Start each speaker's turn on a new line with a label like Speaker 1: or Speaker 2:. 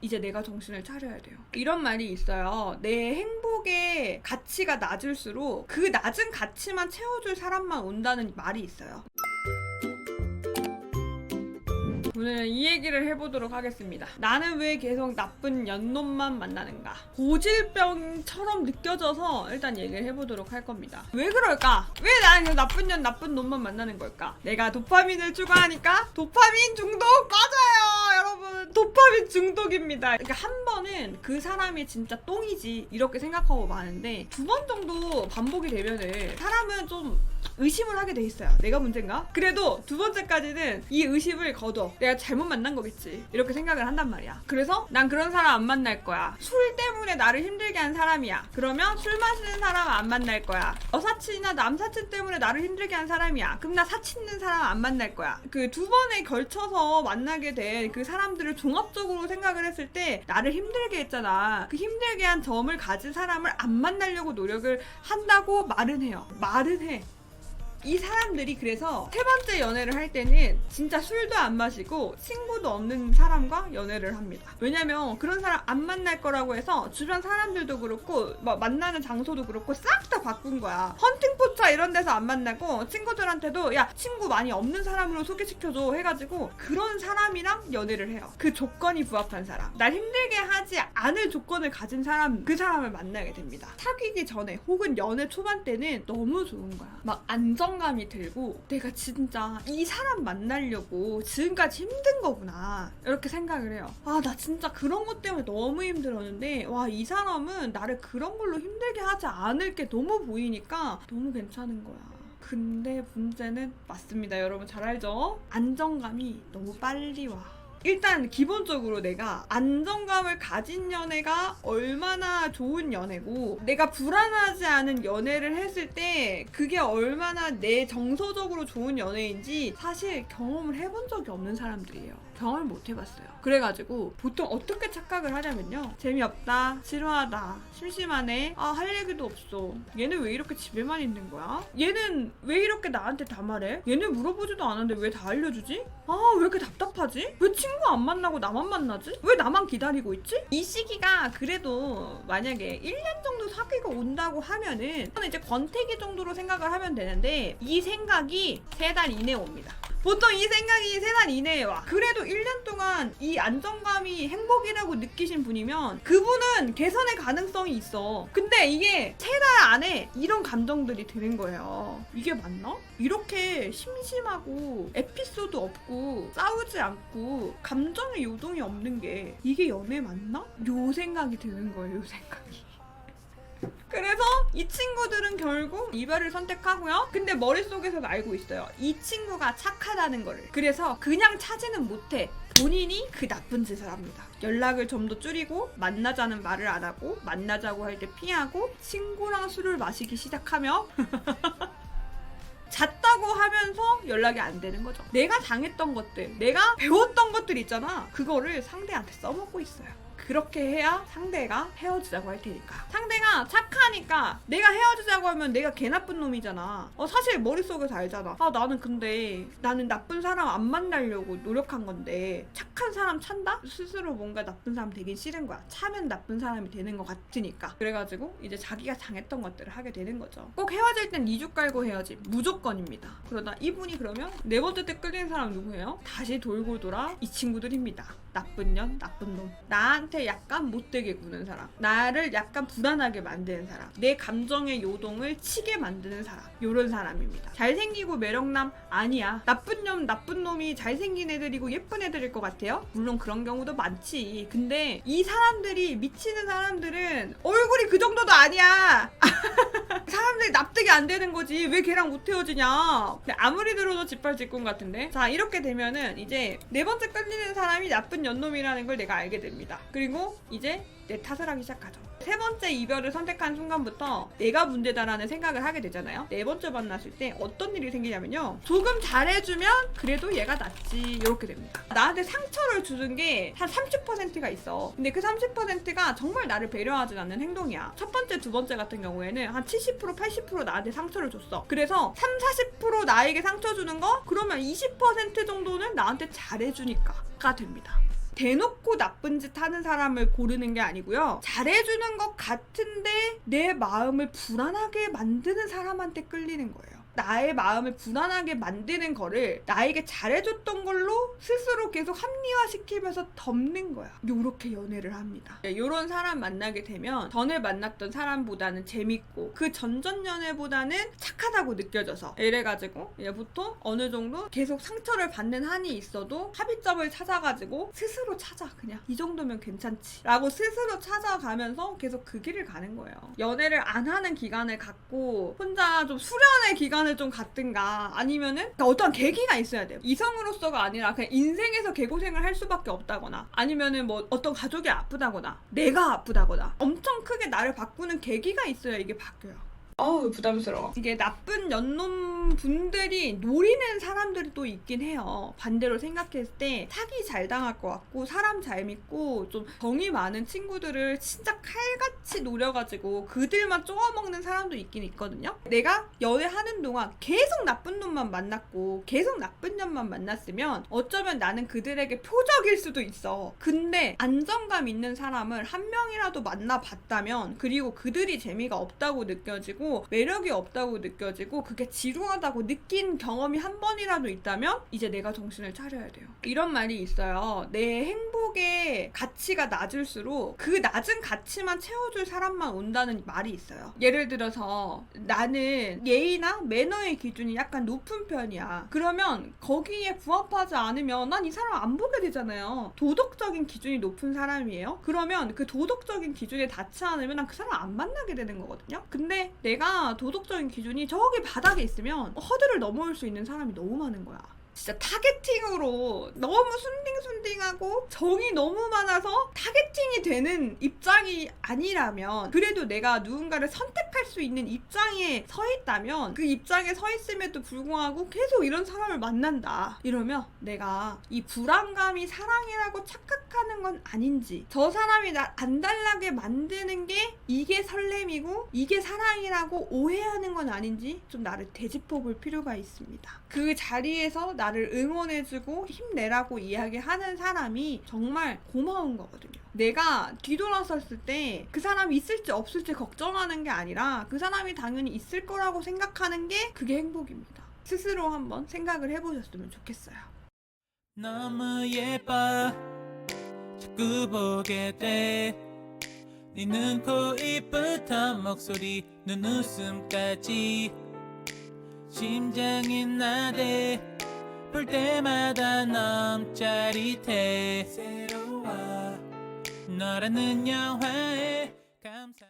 Speaker 1: 이제 내가 정신을 차려야 돼요. 이런 말이 있어요. 내 행복의 가치가 낮을수록 그 낮은 가치만 채워줄 사람만 온다는 말이 있어요. 오늘은 이 얘기를 해보도록 하겠습니다. 나는 왜 계속 나쁜 연놈만 만나는가? 고질병처럼 느껴져서 일단 얘기를 해보도록 할 겁니다. 왜 그럴까? 왜 나는 나쁜 년, 나쁜 놈만 만나는 걸까? 내가 도파민을 추구하니까 도파민 중독 맞아요, 여러분. 도파민 중독입니다. 그러니까 한 번은 그 사람이 진짜 똥이지 이렇게 생각하고 마는데 두 번 정도 반복이 되면은 사람은 좀 의심을 하게 돼 있어요. 내가 문제인가? 그래도 두 번째까지는 이 의심을 거둬. 내가 잘못 만난 거겠지. 이렇게 생각을 한단 말이야. 그래서 난 그런 사람 안 만날 거야. 술 때문에 나를 힘들게 한 사람이야. 그러면 술 마시는 사람 안 만날 거야. 여사친이나 남사친 때문에 나를 힘들게 한 사람이야. 그럼 나 사치는 사람 안 만날 거야. 그 두 번에 걸쳐서 만나게 된 그 사람들을 종합적으로 생각을 했을 때 나를 힘들게 했잖아. 그 힘들게 한 점을 가진 사람을 안 만나려고 노력을 한다고 말은 해요. 말은 해. 이 사람들이 그래서 세 번째 연애를 할 때는 진짜 술도 안 마시고 친구도 없는 사람과 연애를 합니다. 왜냐면 그런 사람 안 만날 거라고 해서 주변 사람들도 그렇고 뭐 만나는 장소도 그렇고 싹 다 바꾼 거야. 헌팅포차 이런 데서 안 만나고 친구들한테도 야 친구 많이 없는 사람으로 소개시켜줘 해가지고 그런 사람이랑 연애를 해요. 그 조건이 부합한 사람. 날 힘들게 하지 않을 조건을 가진 사람 그 사람을 만나게 됩니다. 사귀기 전에 혹은 연애 초반 때는 너무 좋은 거야. 막 안정 감이 들고 내가 진짜 이 사람 만나려고 지금까지 힘든 거구나 이렇게 생각을 해요. 아 나 진짜 그런 것 때문에 너무 힘들었는데 와 이 사람은 나를 그런 걸로 힘들게 하지 않을 게 너무 보이니까 너무 괜찮은 거야. 근데 문제는 맞습니다. 여러분 잘 알죠? 안정감이 너무 빨리 와. 일단 기본적으로 내가 안정감을 가진 연애가 얼마나 좋은 연애고 내가 불안하지 않은 연애를 했을 때 그게 얼마나 내 정서적으로 좋은 연애인지 사실 경험을 해본 적이 없는 사람들이에요. 경험을 못 해봤어요. 그래가지고 보통 어떻게 착각을 하냐면요. 재미없다, 지루하다, 심심하네, 아, 할 얘기도 없어. 얘는 왜 이렇게 집에만 있는 거야? 얘는 왜 이렇게 나한테 다 말해? 얘는 물어보지도 않았는데 왜 다 알려주지? 아, 왜 이렇게 답답하지? 왜 친구 안 만나고 나만 만나지? 왜 나만 기다리고 있지? 이 시기가 그래도 만약에 1년 정도 사귀고 온다고 하면은 이제 권태기 정도로 생각을 하면 되는데 이 생각이 3달 이내에 옵니다. 보통 이 생각이 3달 이내에 와. 그래도 1년 동안 이 안정감이 행복이라고 느끼신 분이면 그분은 개선의 가능성이 있어. 근데 이게 3달 안에 이런 감정들이 드는 거예요. 이게 맞나? 이렇게 심심하고 에피소드 없고 싸우지 않고 감정의 요동이 없는 게 이게 연애 맞나? 요 생각이 드는 거예요, 요 생각이. 그래서 이 친구들은 결국 이별을 선택하고요. 근데 머릿속에서도 알고 있어요. 이 친구가 착하다는 거를. 그래서 그냥 차지는 못해. 본인이 그 나쁜 짓을 합니다. 연락을 좀 더 줄이고 만나자는 말을 안 하고 만나자고 할 때 피하고 친구랑 술을 마시기 시작하며 잤다고 하면서 연락이 안 되는 거죠. 내가 당했던 것들, 내가 배웠던 것들 있잖아. 그거를 상대한테 써먹고 있어요. 그렇게 해야 상대가 헤어지자고 할 테니까. 상대가 착하니까 내가 헤어지자고 하면 내가 개 나쁜 놈이잖아. 어, 사실 머릿속에서 알잖아. 아, 나는 근데 나는 나쁜 사람 안 만나려고 노력한 건데 착한 사람 찬다? 스스로 뭔가 나쁜 사람 되긴 싫은 거야. 차면 나쁜 사람이 되는 것 같으니까. 그래가지고 이제 자기가 당했던 것들을 하게 되는 거죠. 꼭 헤어질 땐 2주 깔고 헤어짐. 무조건입니다. 그러다 이분이 그러면 네 번째 때 끌리는 사람 누구예요? 다시 돌고 돌아 이 친구들입니다. 나쁜 년, 나쁜 놈. 나한테 약간 못되게 구는 사람. 나를 약간 불안하게 만드는 사람. 내 감정의 요동을 치게 만드는 사람. 요런 사람입니다. 잘생기고 매력남 아니야. 나쁜 년, 나쁜 놈이 잘생긴 애들이고 예쁜 애들일 것 같아요? 물론 그런 경우도 많지. 근데 이 사람들이 미치는 사람들은 얼굴이 그 정도도 아니야. 사람들이 납득이 안 되는 거지. 왜 걔랑 못 헤어지냐. 근데 아무리 들어도 짓밟질꿈 같은데. 자, 이렇게 되면은 이제 네 번째 끌리는 사람이 나쁜 연놈이라는 걸 내가 알게 됩니다. 그리고 이제 내 탓을 하기 시작하죠. 세 번째 이별을 선택한 순간부터 내가 문제다라는 생각을 하게 되잖아요. 네 번째 만났을 때 어떤 일이 생기냐면요. 조금 잘해주면 그래도 얘가 낫지. 이렇게 됩니다. 나한테 상처를 주는 게 한 30%가 있어. 근데 그 30%가 정말 나를 배려하지 않는 행동이야. 첫 번째, 두 번째 같은 경우에는 한 70%, 80% 나한테 상처를 줬어. 그래서 3, 40% 나에게 상처 주는 거? 그러면 20% 정도는 나한테 잘해주니까가 됩니다. 대놓고 나쁜 짓 하는 사람을 고르는 게 아니고요. 잘해주는 것 같은데 내 마음을 불안하게 만드는 사람한테 끌리는 거예요. 나의 마음을 불안하게 만드는 거를 나에게 잘해줬던 걸로 스스로 계속 합리화시키면서 덮는 거야. 요렇게 연애를 합니다. 요런 사람 만나게 되면 전에 만났던 사람보다는 재밌고 그 전전 연애보다는 착하다고 느껴져서 이래가지고 얘부터 어느 정도 계속 상처를 받는 한이 있어도 합의점을 찾아가지고 스스로 찾아 그냥 이 정도면 괜찮지 라고 스스로 찾아가면서 계속 그 길을 가는 거예요. 연애를 안 하는 기간을 갖고 혼자 좀 수련의 기간 을 좀 갖든가 아니면은 그러니까 어떤 계기가 있어야 돼요. 이성으로서가 아니라 그냥 인생에서 개고생을 할 수밖에 없다거나 아니면은 뭐 어떤 가족이 아프다거나 내가 아프다거나 엄청 크게 나를 바꾸는 계기가 있어야 이게 바뀌어요. 어우 부담스러워. 이게 나쁜 연놈 분들이 노리는 사람들이 또 있긴 해요. 반대로 생각했을 때 사기 잘 당할 것 같고 사람 잘 믿고 좀 정이 많은 친구들을 진짜 칼같이 노려가지고 그들만 쪼아먹는 사람도 있긴 있거든요. 내가 연애하는 동안 계속 나쁜 놈만 만났고 계속 나쁜 년만 만났으면 어쩌면 나는 그들에게 표적일 수도 있어. 근데 안정감 있는 사람을 한 명이라도 만나봤다면 그리고 그들이 재미가 없다고 느껴지고 매력이 없다고 느껴지고 그게 지루하다고 느낀 경험이 한 번이라도 있다면 이제 내가 정신을 차려야 돼요. 이런 말이 있어요. 내 행 복의 가치가 낮을수록 그 낮은 가치만 채워줄 사람만 온다는 말이 있어요. 예를 들어서 나는 예의나 매너의 기준이 약간 높은 편이야. 그러면 거기에 부합하지 않으면 난 이 사람 안 보게 되잖아요. 도덕적인 기준이 높은 사람이에요. 그러면 그 도덕적인 기준에 닿지 않으면 난 그 사람 안 만나게 되는 거거든요. 근데 내가 도덕적인 기준이 저기 바닥에 있으면 허들을 넘어올 수 있는 사람이 너무 많은 거야. 진짜 타겟팅으로 너무 순딩순딩하고 정이 너무 많아서 타겟팅이 되는 입장이 아니라면 그래도 내가 누군가를 선택 할 수 있는 입장에 서 있다면 그 입장에 서 있음에도 불구하고 계속 이런 사람을 만난다 이러면 내가 이 불안감이 사랑이라고 착각하는 건 아닌지 저 사람이 날 안달나게 만드는 게 이게 설렘이고 이게 사랑이라고 오해하는 건 아닌지 좀 나를 되짚어 볼 필요가 있습니다 그 자리에서 나를 응원해주고 힘내라고 이야기하는 사람이 정말 고마운 거거든요. 내가 뒤돌아섰을 때 그 사람이 있을지 없을지 걱정하는 게 아니라 그 사람이 당연히 있을 거라고 생각하는 게 그게 행복입니다. 스스로 한번 생각을 해보셨으면 좋겠어요.
Speaker 2: 너무 예뻐. 자꾸 보게 돼 네 눈, 코, 입부터 목소리, 눈웃음까지 심장이 나대. 볼 때마다 너무 짜릿해. 새로워 너라는 영화에 감사